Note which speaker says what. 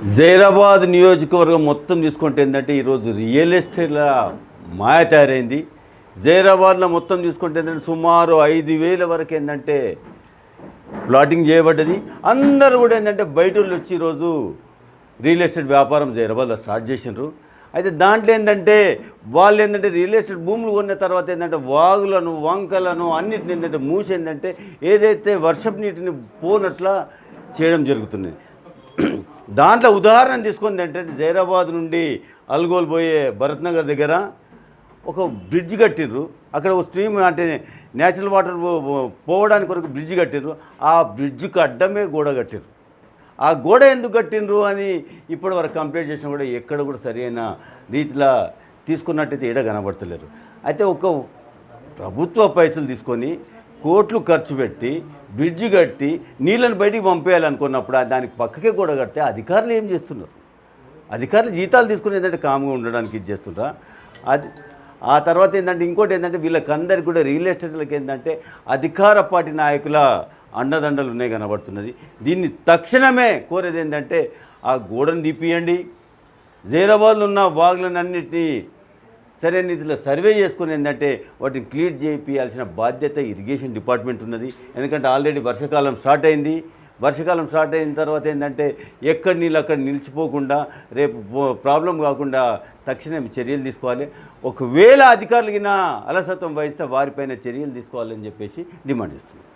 Speaker 1: జైరాబాద్ నియోజకవర్గం మొత్తం తీసుకుంటే ఏంటంటే ఈరోజు రియల్ ఎస్టేట్ల మాయ తయారైంది. జైరాబాద్లో మొత్తం తీసుకుంటే ఏంటంటే సుమారు ఐదు వేల వరకు ఏంటంటే ప్లాటింగ్ చేయబడ్డది. అందరూ కూడా ఏంటంటే బయట వాళ్ళు వచ్చి ఈరోజు రియల్ ఎస్టేట్ వ్యాపారం జైరాబాద్లో స్టార్ట్ చేసినారు అయితే దాంట్లో ఏంటంటే వాళ్ళు ఏంటంటే రియల్ ఎస్టేట్ భూములు కొన్న తర్వాత ఏంటంటే వాగులను వంకలను అన్నిటిని ఏంటంటే మూసి ఏంటంటే ఏదైతే వర్షపు నీటిని పోనట్లా చేయడం జరుగుతుంది దాంట్లో ఉదాహరణ తీసుకుంది ఏంటంటే జైరాబాద్ నుండి అల్గోల్ పోయే భరత్ నగర్ దగ్గర ఒక బ్రిడ్జ్ కట్టిర్రు. అక్కడ ఒక స్ట్రీమ్ అంటే నేచురల్ వాటర్ పో- పోవడానికి కొరకు బ్రిడ్జ్ కట్టిర్రు. ఆ బ్రిడ్జ్కి అడ్డమే గోడ కట్టిర్రు. ఆ గోడ ఎందుకు కట్టిండ్రు అని ఇప్పటి వరకు కంప్లైంట్ చేసినా కూడా ఎక్కడ కూడా సరైన రీతిలో తీసుకున్నట్టయితే ఏడ కనబడతలేరు. అయితే ఒక ప్రభుత్వ పైసలు తీసుకొని కోట్లు ఖర్చు పెట్టి బ్రిడ్జి కట్టి నీళ్ళని బయటికి పంపేయాలనుకున్నప్పుడు దానికి పక్కకే గోడ కడితే అధికారులు ఏం చేస్తున్నారు? అధికారులు జీతాలు తీసుకుని ఏంటంటే కామ్గా ఉండడానికి ఇది చేస్తుంటా అది ఆ తర్వాత ఏంటంటే ఇంకోటి ఏంటంటే వీళ్ళకందరికి కూడా రియల్ ఎస్టేట్లకు ఏంటంటే అధికార పార్టీ నాయకుల అండదండలు ఉన్నాయి కనబడుతున్నది. దీన్ని తక్షణమే కోరేది ఏంటంటే ఆ గోడను తీపియండి జైరాబాద్లో ఉన్న వాగులన్నింటినీ సరైన రీతిలో సర్వే చేసుకుని ఏంటంటే వాటిని క్లియర్ చేయించాల్సిన బాధ్యత ఇరిగేషన్ డిపార్ట్మెంట్ ఉన్నది. ఎందుకంటే ఆల్రెడీ వర్షాకాలం స్టార్ట్ అయింది. వర్షాకాలం స్టార్ట్ అయిన తర్వాత ఏంటంటే ఎక్కడ నీళ్ళు అక్కడ నిలిచిపోకుండా రేపు ప్రాబ్లం కాకుండా తక్షణం చర్యలు తీసుకోవాలి. ఒకవేళ అధికారులకి అలసత్వం వహిస్తే వారిపైన చర్యలు తీసుకోవాలని చెప్పేసి డిమాండ్ చేస్తున్నాం.